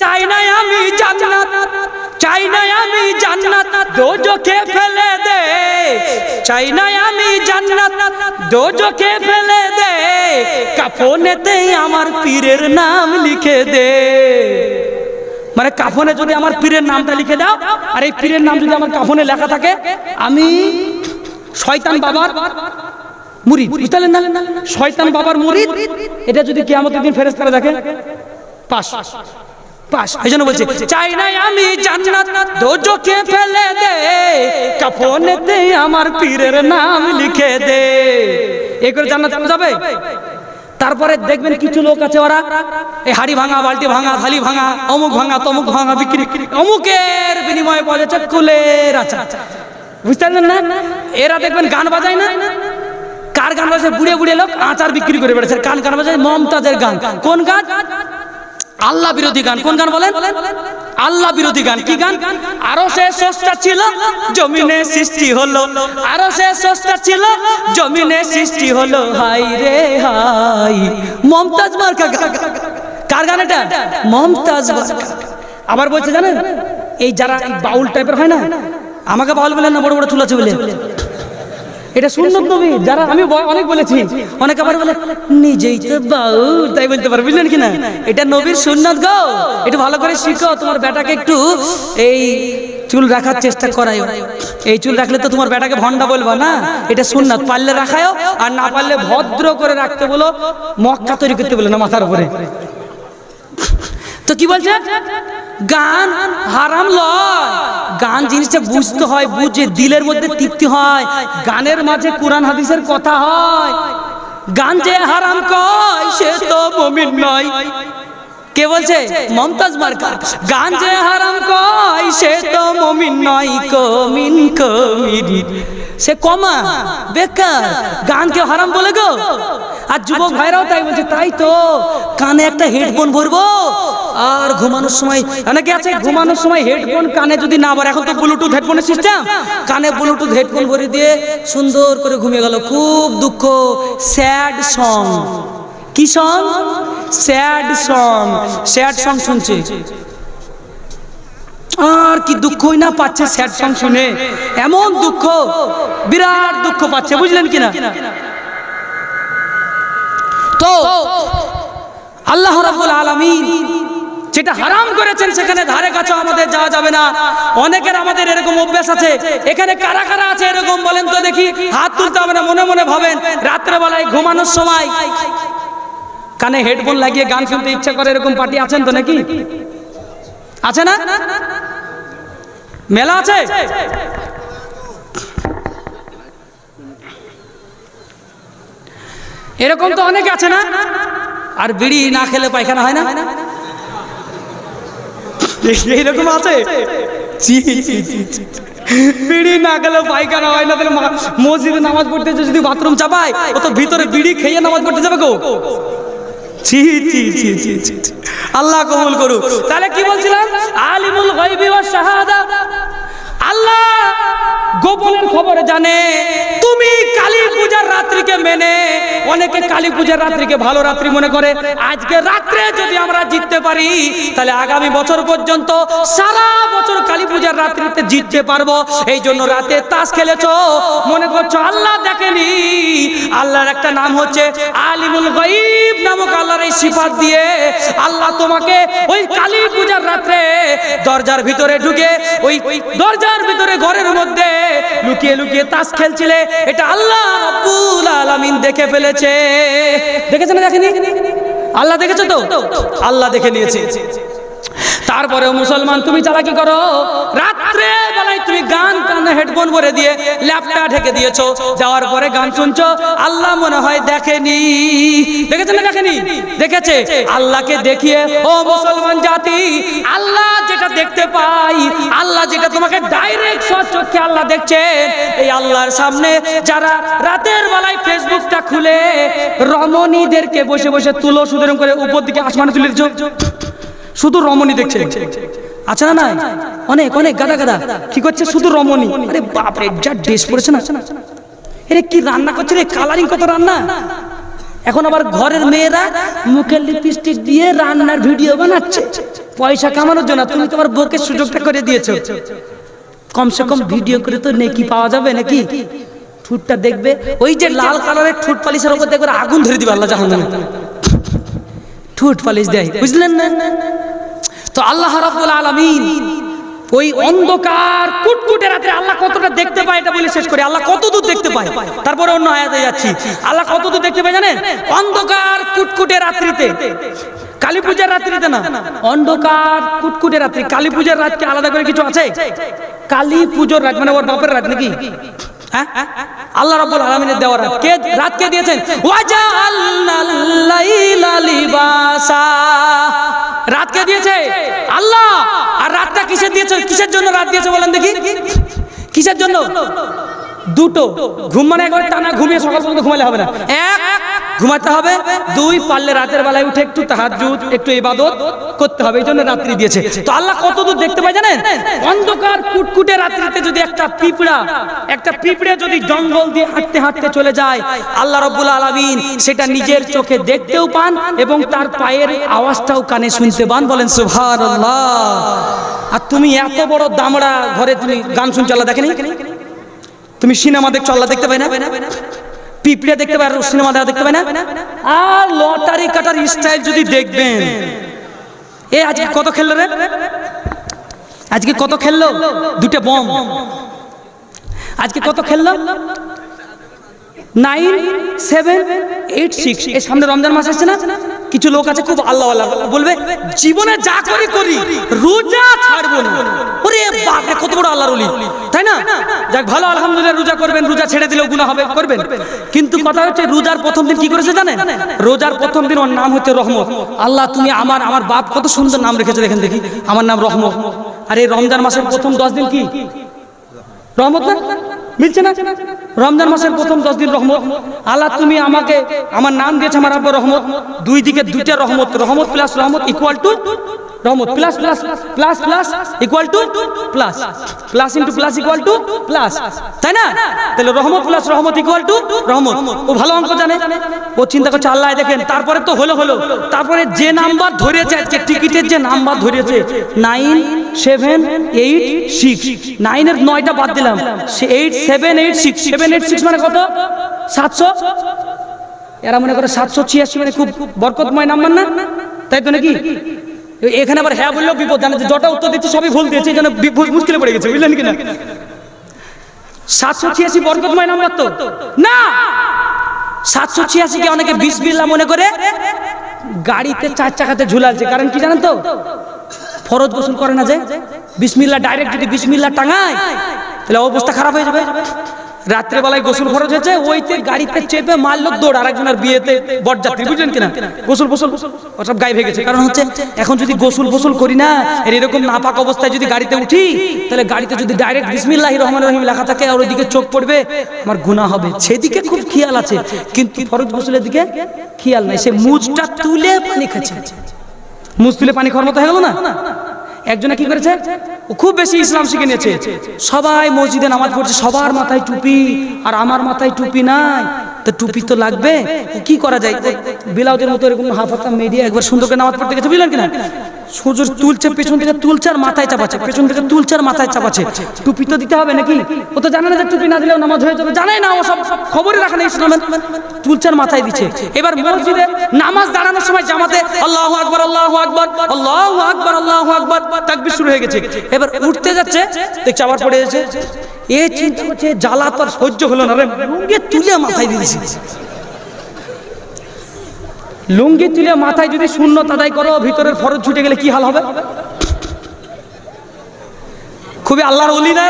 চাই না আমি জান্নাত, চাই না আমি জান্নাত দোজখে ফেলে দে। চাই না আমি জান্নাত দোজখে ফেলে দে। কাফনেতে আমার পীরের নাম লিখে দে। মানে কাফনে যদি আমার পীরের নামটা লিখে দাও, আর এই পীরের নাম যদি আমার কাফনে লেখা থাকে, আমি শয়তান বাবার মুরিদ, বুঝতে পারলেন না? শয়তান বাবার মুরিদ, এটা যদি কিয়ামতের দিন ফেরেশতারা দেখে, পাস। পাস এই জন্য বলছে, চাই নাই আমি জান্নাত, দোজখে ফেলে দে, কাফনেতে আমার পীরের নাম লিখে দে। এই করে জান্নাত যাবে? তারপরে দেখবেন কিছু লোক আছে ওরা, এই হাড়ি ভাঙা, বালতি ভাঙা, থালি ভাঙা, অমুক ভাঙা, তমুক ভাঙা বিক্রি, অমুকের বিনিময়ে পাওয়া যাচ্ছে কুলের আচ্ছা বুঝতে পারলেন না? এরা দেখবেন গান বাজায় না? কার গান বাজায়? বুড়ে বুড়ে লোক আচার বিক্রি করে বেড়েছে কান গান বাজায়? মমতাজের গান। কোন গান? আল্লাহ বিরোধী গান। কোন গান বলেন? আল্লাহ বিরোধী গান। কি গান? আরও সে সস্তা ছিল, জমিনে সৃষ্টি হলো। আরও সে সস্তা ছিল, জমিনে সৃষ্টি হলো। হাই রে হাই। মমতাজ মার্কা। কার গান এটা? মমতাজ। আবার বলছে জানেন, এই যারা বাউল টাইপের হয় না, আমাকে বাউল বলেন না, বড় বড় চুলা চুলে এটা সুন্নত নবী যারা আমি অনেক বলেছি। অনেক আবার বলে নিজেই তো বাউল তাই বলতে পারো বুঝলেন কি না এটা নবীর সুন্নত গো। একটু ভালো করে শিখো তোমার বেটাকে একটু এই চুল রাখার চেষ্টা করাই এই চুল রাখলে তো তোমার বেটাকে ভন্ডা বলবা না? এটা সুন্নাত। পারলে রাখায়ও আর না পারলে ভদ্র করে রাখতে বলো মক্কা তৈরি করতে বলো না মাথার উপরে। তো কি বলছে? গান হারাম লয়। গান জিনিসটা বুঝতে হয়, বুঝে দিলের মধ্যে তৃপ্তি হয়। গানের মাঝে কোরআন হাদিসের কথা হয়। গান যে হারাম কয়, সে তো মমিন নয়। কে বলছে? মমতাজ মার্কা গান যে হারাম কয়, সে তো মমিন নয়। কমিন কমিরি সে কমা, বেকার। গানকে হারাম বলে গো? আর যুবক ভাইরাও তাই বলছে, তাই তো, কানে একটা হেডফোন ভরবো? আর ঘুমানোর সময়, অনেকে আছে, ঘুমানোর সময় হেডফোন কানে যদি না ভরে, এখন তো ব্লুটুথ হেডফোনের সিস্টেম কানে ব্লুটুথ হেডফোন ভরে দিয়ে সুন্দর করে ঘুমিয়ে গেল। খুব দুঃখ স্যাড সং কি song sad song sad song শুনছে। আর কি দুঃখই না পাচ্ছে স্যাড সং শুনে। এমন দুঃখ, বিরাট দুঃখ পাচ্ছে, বুঝলেন কিনা? তো আল্লাহ রাব্বুল আলামিন যেটা হারাম করেছেন সেখানে ধারে কাছে আমাদের যাওয়া যাবে না। অনেকের আমাদের এরকম অভ্যাস আছে। এখানে কারা কারা আছে এরকম বলেন তো দেখি। হাত তুলতে হবে না, মনে মনে ভাবেন। রাত্রেবেলায় ঘুমানোর সময় কানে হেডফোন লাগিয়ে গান শুনতে ইচ্ছা করে এরকম পার্টি আছেন তো নাকি? আছে না? মেলা আছে? এরকম তো অনেক আছে না? আর বিড়ি না খেলে পায়খানা হয় না? এইরকম আছে। বিড়ি না খেলে পায়খানা হয় না তাহলে মসজিদে নামাজ পড়তে যদি বাথরুম চাপায় ও তো ভিতরে বিড়ি খেয়ে নামাজ পড়তে যাবে গো। ছি ছি ছি ছি। আল্লাহ কবুল করুক। তাহলে কি বলছিলাম? আলিমুল গায়বি ওয়াস শাহাদা। আল্লাহ গোপনের খবর জানে। তুমি কালী পূজার রাত্রিকে মেনে অনেকে কালী পূজার রাত্রিকে ভালো রাত্রি মনে করে। আজকে রাত্রে যদি আমরা জিততে পারি, তাহলে আগামী বছর পর্যন্ত সারা বছর কালী পূজার রাত্রিতে জিততে পারব। এই জন্য রাতে তাস খেলেছো, মনে করছ আল্লাহ দেখেনি। আল্লাহর একটা নাম হচ্ছে আলিমুল গাইব নামক আল্লাহর এই সিফাত দিয়ে আল্লাহ তোমাকে ওই কালী পূজার রাত্রে দরজার ভিতরে ঢুকে, ওই দরজার ভিতরে ঘরের মধ্যে লুকিয়ে লুকিয়ে তাস খেলছিলে। এটা আল্লাহ আলামিন দেখে ফেলেছে। দেখেছে? না দেখেনি? আল্লাহ দেখেছ তো? আল্লাহ দেখে নিয়েছে। তারপরে মুসলমান, তুমি চালাকি করো। রাত্রে বেলায় তুমি গান কানে হেডফোন ভরে দিয়ে ল্যাপটা ঢেকে দিয়েছ। যাওয়ার পরে গান শুনছো। আল্লাহ মনে হয় দেখেনি। দেখেছে না দেখেনি? দেখেছে। আল্লাহকে দেখিয়ে, ও মুসলমান জাতি, আল্লাহ যেটা দেখতে পাই, আল্লাহ যেটা তোমাকে ডাইরেক্ট চোখে আল্লাহ দেখছে। এই আল্লাহর সামনে যারা রাতের বেলায় ফেসবুকটা খুলে, রমণীদেরকে বসে বসে তুলো সুতরাং করে উপর দিকে আসমানে তুলে দিচ্ছ শুধু রমণী দেখছে আছে না নাই? অনেক অনেক গাদা গাদা। কি করছে শুধু রমণী? আরে বাপ রে যা ড্রেস পড়েছে না। এরে কি রান্না করছে রে? কালারিং কত রান্না? এখন আবার ঘরের মেয়েরা মুখের লিপস্টিক দিয়ে রান্নার ভিডিও বানাচ্ছে। পয়সা কামানোর জন্য। তুমি তোমার বউকে সুযোগটা করে দিয়েছ। কমসে কম ভিডিও করে তো নেকি পাওয়া যাবে নাকি? ঠুটটা দেখবে। ওই যে লাল কালারের ঠুট পালিশের উপর দেখবে আগুন ধরে দিবে আল্লাহ জাহান্নামে। ঠুট পালিশ দেয়। বুঝলেন না? তো আল্লাহ রাব্বুল আলামিন ওই অন্ধকার কুটকুটে রাতে আল্লাহ কতটা দেখতে পায় এটা বলে শেষ করে। আল্লাহ কত দূর দেখতে পায়। তারপরে অন্য আয়াতে যাচ্ছি। আল্লাহ কত দূর দেখতে পায় জানেন? অন্ধকার কুটকুটে রাত্রিতে। কালী পূজার রাত্রিতে না। অন্ধকার কুটকুটে রাত্রি। কালী পূজার রাতকে আলাদা করে কিছু আছে? কালী পুজোর রাত মানে ওর বাপের রাত নাকি? হ্যাঁ? আল্লাহ রাব্বুল আলামিনের দেওয়া রাত। কে রাত কে দিয়েছেন? ওয়াজআলনাল লাইলা লিবাসা। রাত কে দিয়েছে? আল্লাহ! আর রাতটা কিসের দিয়েছে? কিসের জন্য রাত দিয়েছে বলেন দেখি? কিসের জন্য? দুটো। ঘুম মানে একবার টানা ঘুমিয়ে সকাল পর্যন্ত ঘুমালে হবে না। এক ঘুমাতে হবে। দুই, পারলে রাতের বেলায় উঠে একটু তাহাজ্জুদ, একটু ইবাদত করতে হবে এই জন্য রাত্রি দিয়েছে। তো আল্লাহ কত দূর দেখতে পাই জানেন? অন্ধকার, কুটকুটে রাত্রিতে যদি একটা পিঁপড়া, একটা পিঁপড়ে যদি জঙ্গল দিয়ে হাঁটতে হাঁটতে চলে যায়, আল্লাহ রব্বুল আলামিন সেটা নিজের চোখে দেখতেও পান এবং তার পায়ের আওয়াজটাও কানে শুনতে পান। বলেন, সুবহানাল্লাহ। আর তুমি এত বড় দামড়া ঘরে তুমি গান শুনছো, আল্লাহ দেখেনি? তুমি সিনেমা দেখছ, আল্লাহ দেখতে পাই না? পিঁপড়ে দেখতে পায় সিনেমা দেখা দেখতে পাই না? আর লটারি কাটার স্টাইল যদি দেখবেন, এ আজকে কত খেললো রে? আজকে কত খেললো? দুটো বম আজকে কত খেললো? নাইন সেভেন এইট সিক্স এই সামনে রমজান মাস আসছে না? কিছু লোক আছে খুব আল্লাহ বলবে, জীবনে যা করি করি, রোজা ছাড়বো না। কত বড় আল্লাহর তাই না? যাক, ভালো, আলহামদুলিল্লাহ, রোজা করবেন, রোজা ছেড়ে দিলেও গুনাহ হবে, করবেন। কিন্তু কথা হচ্ছে, রোজার প্রথম দিন কি করেছে জানেন? রোজার প্রথম দিন ওর নাম হচ্ছে রহমত। আল্লাহ, তুমি আমার আমার বাপ কত সুন্দর নাম রেখেছে, দেখেন দেখি। আমার নাম রহমত। আর এই রমজান মাসের প্রথম দশ দিন কি? রহমত মিলছে না? রমজান মাসের প্রথম দশ দিন রহমত। আল্লাহ, তুমি আমাকে আমার নাম দিয়েছে আমার আব্বা রহমত। দুই দিকে দুইটা Rahmat. Rahmat plus Rahmat equal to Rahmat. Plus plus plus plus equal to plus plus into plus equal to plus তাই না? তাহলে রহমত প্লাস রহমত ইকুয়াল টু রহমত। ও ভালো অঙ্ক জানে। ও চিন্তা করছে, আল্লাহ দেখেন, তারপরে তো হলো হলো। তারপরে যে নাম্বার ধরেছে টিকিটের যে নাম্বার ধরেছে নাইন সেভেন এইট সিক্স নাইনের নয়টা বাদ দিলাম। Eight seven eight six seven eight six মানে কত? সাতশো? এরা মনে করে সাতশো ছিয়াশি মানে খুব বরকতময় নাম্বার না? তাই তো নাকি? এখানে আবার হ্যাঁ বললেও বিপদ জানে যটা উত্তর দিচ্ছে সবই ভুল দিয়েছে, এই জন্য মুশকিলে পড়ে গেছে, বুঝলেন কিনা? সাতশো ছিয়াশি বরকতময় নাম্বার তো? না! সাতশো ছিয়াশি ছিয়াশিকে অনেকে বিশ বিল্লা মনে করে গাড়িতে চার চাকাতে ঝুলালছে কারণ কি জানেন তো? ফরজ গোসল করে না যে? বিসমিল্লা ডাইরেক্ট যদি বিসমিল্লা টাঙায়, তাহলে অবস্থা খারাপ হয়ে যাবে। রাত্রেবেলায় গোসল ফরজ হয়েছে, ওইতে গাড়িতে চেপে মারলো দৌড় আরেকজনের বিয়েতে বরযাত্রী, বুঝলেন কিনা? গোসল গোসল, ওসব গায়ে ভেঙে গেছে। কারণ হচ্ছে, এখন যদি গোসল গোসল করি না এর এরকম নাপাক অবস্থায় যদি গাড়িতে উঠি, তাহলে গাড়িতে যদি ডাইরেক্ট বিসমিল্লাহ রহমান রহিম লেখা থাকে, আর ওইদিকে চোখ পড়বে, আমার গুনাহ হবে। সেদিকে খুব খেয়াল আছে, কিন্তু ফরজ গোসলের দিকে খেয়াল নাই। সে মুজটা তুলে পানি খাচ্ছে। মুজ তুলে পানি খাওয়ার মতো হয়ে গেল না? একজনে কি করেছে? ও খুব বেশি ইসলাম শিখে নিয়েছে। সবাই মসজিদে নামাজ পড়ছে, সবার মাথায় টুপি, আর আমার মাথায় টুপি নাই। তো টুপি তো লাগবে? কি করা যায়? বিলাউদের মতো এরকম হাফাতা মেডিয়া একবার সুন্দর করে নামাজ পড়তে গেছে, বুঝলেন কিনা? সূর্য তুলছে পেছন থেকে তুলছে মাথায় চাপাচ্ছে, পেছন থেকে তুলছে মাথায় চাপাচ্ছে। টুপি তো দিতে হবে নাকি? ও তো জানে না যে টুপি না দিলেও নামাজ হয়ে যাবে। জানে না ও সব খবরই রাখে না ইসলামের। তুলছে মাথায় দিচ্ছে। এবার মসজিদে নামাজ দাঁড়ানোর সময় জামাতে আল্লাহু আকবার আল্লাহু আকবার আল্লাহু আকবার আল্লাহু আকবার তাকবীর শুরু হয়ে গেছে। এবার উঠতে যাচ্ছে, দেখছে আবার পড়ে যাচ্ছে এ চিন্তা করছে, জ্বালা তো আর সহ্য হলো না রে। তুলে মাথায় দিয়ে দিয়েছে। লুঙ্গি তুলে মাথায় যদি শূন্য তাদাই করো, ভিতরের ফরজ ছুটে গেলে কি হাল হবে? খুবই আল্লাহর অলি না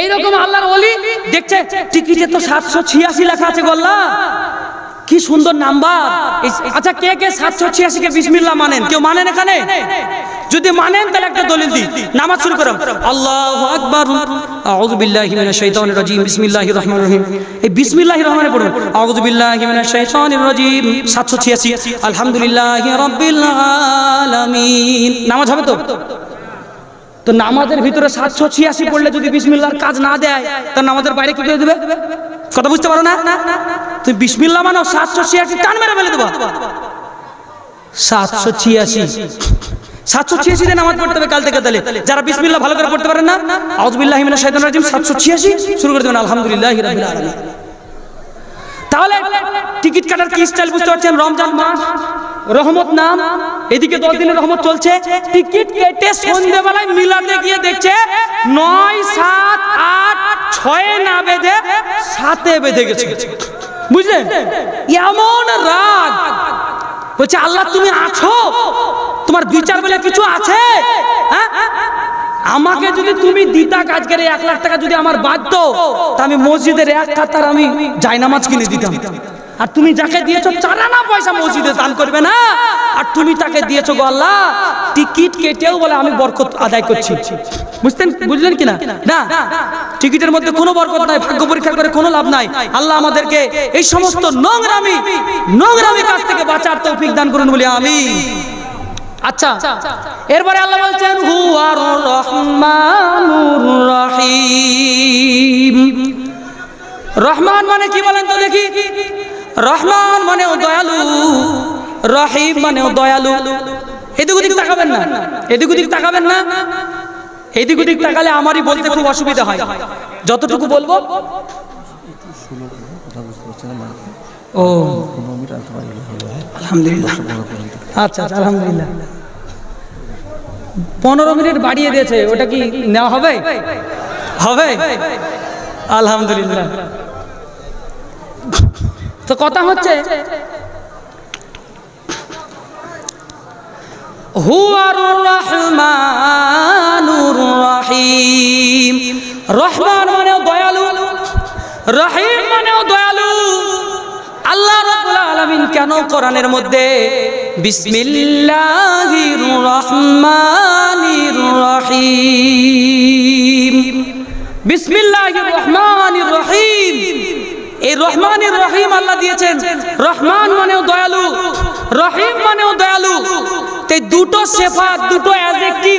এইরকম আল্লাহর অলি দেখছে টিকিটে তো সাতশো ছিয়াশি লেখা আছে বললাম কি সুন্দর নাম্বার। আচ্ছা কে কে সাতশো ছিয়াশি কে বিসমিল্লা মানেন? কেউ মানেন এখানে? যদি মানেন, তাহলে একটা দলিল দিই নামাজ শুরু করুন। আল্লাহু আকবার। আউযু বিল্লাহি মিনাশ শাইতানির রাজিম। বিসমিল্লাহির রহমানির রহিম। এই বিসমিল্লাহির রহমানে পড়ুন। আউযু বিল্লাহি মিনাশ শাইতানির রাজিম। 786 আলহামদুলিল্লাহি রাব্বিল আলামিন। নামাজ হবে তো? তো নামাজের ভিতরে সাতশো ছিয়াশি পড়লে যদি বিসমিল্লার কাজ না দেয় তার নামাজের বাইরে কি করে দেবে? কথা বুঝতে পারো না? তুমি বিসমিল্লা মানো, সাতশো ছিয়াশি টান মেরে ফেলে দেবো। সাতশো ছিয়াশি। সাতশো ছিয়াশি দিন নামাজ পড়তে হবে কাল থেকে তাহলে। যারা বিসমিল্লাহ ভালো করে পড়তে পারেন না, আউযুবিল্লাহি মিনাশ শাইতানির রাজিম, সাতশো ছিয়াশি শুরু করে দেবেন, আলহামদুলিল্লাহি তাহলে টিকিট কাটার কি স্টাইল বুঝতে পারছেন? রমজান মাস, রহমত নাম, এদিকে দশ দিনের রহমত চলছে। টিকিট কেটে সন্ধ্যেবেলায় মিলাতে গিয়ে দেখছে নয়, সাত, আট, ছয়ে না বেঁধে সাতে বেঁধে গেছে। বুঝলেন? এমন রাগ বলছে, আল্লাহ তুমি আছো? তোমার বিচার বলে কিছু আছে? হ্যাঁ? আমাকে যদি তুমি দিতা আজকের এই এক লাখ টাকা যদি আমার বাঁধতো তা আমি মসজিদের এক কাতার আমি জায়নামাজ কিনে দিতাম। আর তুমি যাকে দিয়েছ চারানা পয়সা মসজিদে দান করবে না? আর তুমি তাকে দিয়েছ গো আল্লাহ টিকিট কেটেও বলে আমি বরকত আদায় করছি। বুঝতেন বুঝলেন কিনা? না? টিকিটের মধ্যে কোনো বরকত নাই ভাগ্য পরীক্ষা করে কোনো লাভ নাই। আল্লাহ আমাদেরকে এই সমস্ত নোংরামি নোংরামি কাছ থেকে বাঁচার তৌফিক দান করুন বলি আমি আচ্ছা এরপরে আল্লাহ বলছেন হুয়ার রহমানুর রহিম। রহমান মানে কি বলেন তো দেখি? রহমান মানেও দয়ালু, রহিম মানেও দয়ালু। এদিক ওদিক তাকাবেন না, এদিক ওদিক তাকাবেন না। এদিক ওদিক তাকালে আমারই বলতে খুব অসুবিধা হয়। যতটুকু বলব? ও। আলহামদুলিল্লাহ। আচ্ছা আচ্ছা আলহামদুলিল্লাহ। পনেরো মিনিট বাড়িয়ে দিয়েছে ওটা কি নেওয়া হবে? হবে? আলহামদুলিল্লাহ। তো কথা হচ্ছে রহমান মানেও দয়ালু রহিম মানেও দয়ালু। আলামিন কেন কোরআনের মধ্যে এই রহমানের রহিম আল্লাহ দিয়েছেন। রহমান মানেও দয়ালু, রহিম মানেও দয়ালু। এই দুটো সেফাত, দুটো অ্যাডজেক্টিভ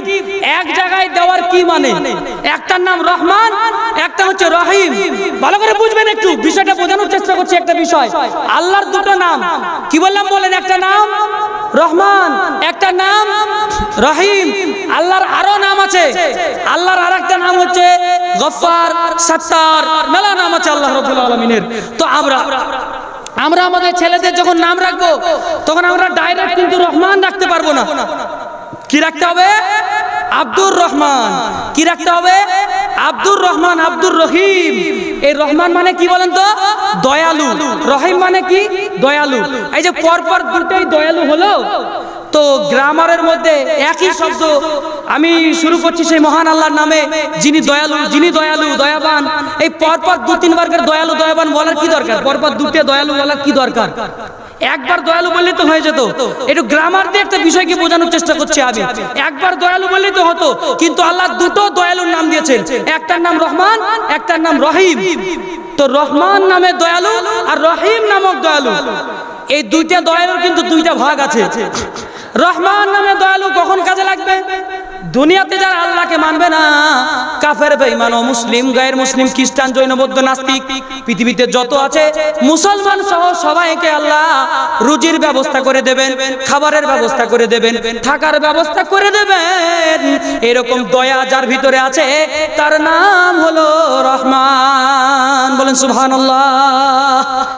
এক জায়গায় দেওয়ার কি মানে? একটার নাম রহমান, একটা হচ্ছে রহিম। ভালো করে বুঝবেন একটু, বিষয়টা বোঝানোর চেষ্টা করছি একটা বিষয়। আল্লাহর দুটো নাম। কি বললাম বলেন, একটা নাম রহমান, একটা নাম রহিম। আল্লাহর আরও নাম আছে। আল্লাহর আরেকটা নাম হচ্ছে গফফার, সত্তার। মেলা নাম আছে আল্লাহ রাব্বুল আলামিনের। তো আমরা আমরা আমাদের ছেলেদের যখন নাম রাখব, তখন আমরা ডাইরেক্ট কিন্তু রহমান রাখতে পারব না। কি রাখতে হবে? আব্দুর রহমান। কি রাখতে হবে? আব্দুর রহমান, আব্দুর রহিম। এই রহমান মানে কি বলেন তো? দয়ালু। রহিম মানে কি? দয়ালু। এই যে পরপর দুটোই দয়ালু হলো তো গ্রামারের মধ্যে একই শব্দ। আমি শুরু করছি সেই মহান আল্লাহর নামে, যিনি দয়ালু যিনি দয়ালু, দয়াবান। এই পরপর দু তিনবার দয়ালু, দয়াবান বলার কি দরকার? পরপর দুটো দয়ালু বলার কি দরকার? একবার দয়ালু বললে তো হয়ে যেত। একটু গ্রামার দিয়ে একটা বিষয়কে বোঝানোর চেষ্টা করছি আমি। একবার দয়ালু বললে তো হতো, কিন্তু আল্লাহ দুটো দয়ালুর নাম দিয়েছেন। একটার নাম রহমান, একটার নাম রহিম। তো রহমান নামে দয়ালু আর রহিম নামক দয়ালু। এই দুইটা দয়ালুর কিন্তু দুইটা ভাগ আছে। রহমান নামে দয়ালু কখন কাজে লাগবে? দুনিয়াতে যারা আল্লাহকে মানবে না, কাফের, বেঈমান ও মুসলিম, গায়ের মুসলিম, খ্রিস্টান, জৈন, বৌদ্ধ, নাস্তিক, পৃথিবীতে যত আছে, মুসলমান সহ সবাইকে আল্লাহ রুজির ব্যবস্থা করে দেবেন, খাবারের ব্যবস্থা করে দেবেন, থাকার ব্যবস্থা করে দেবেন। এরকম দয়া যার ভিতরে আছে, তার নাম হলো রহমান। বলেন সুবহানাল্লাহ।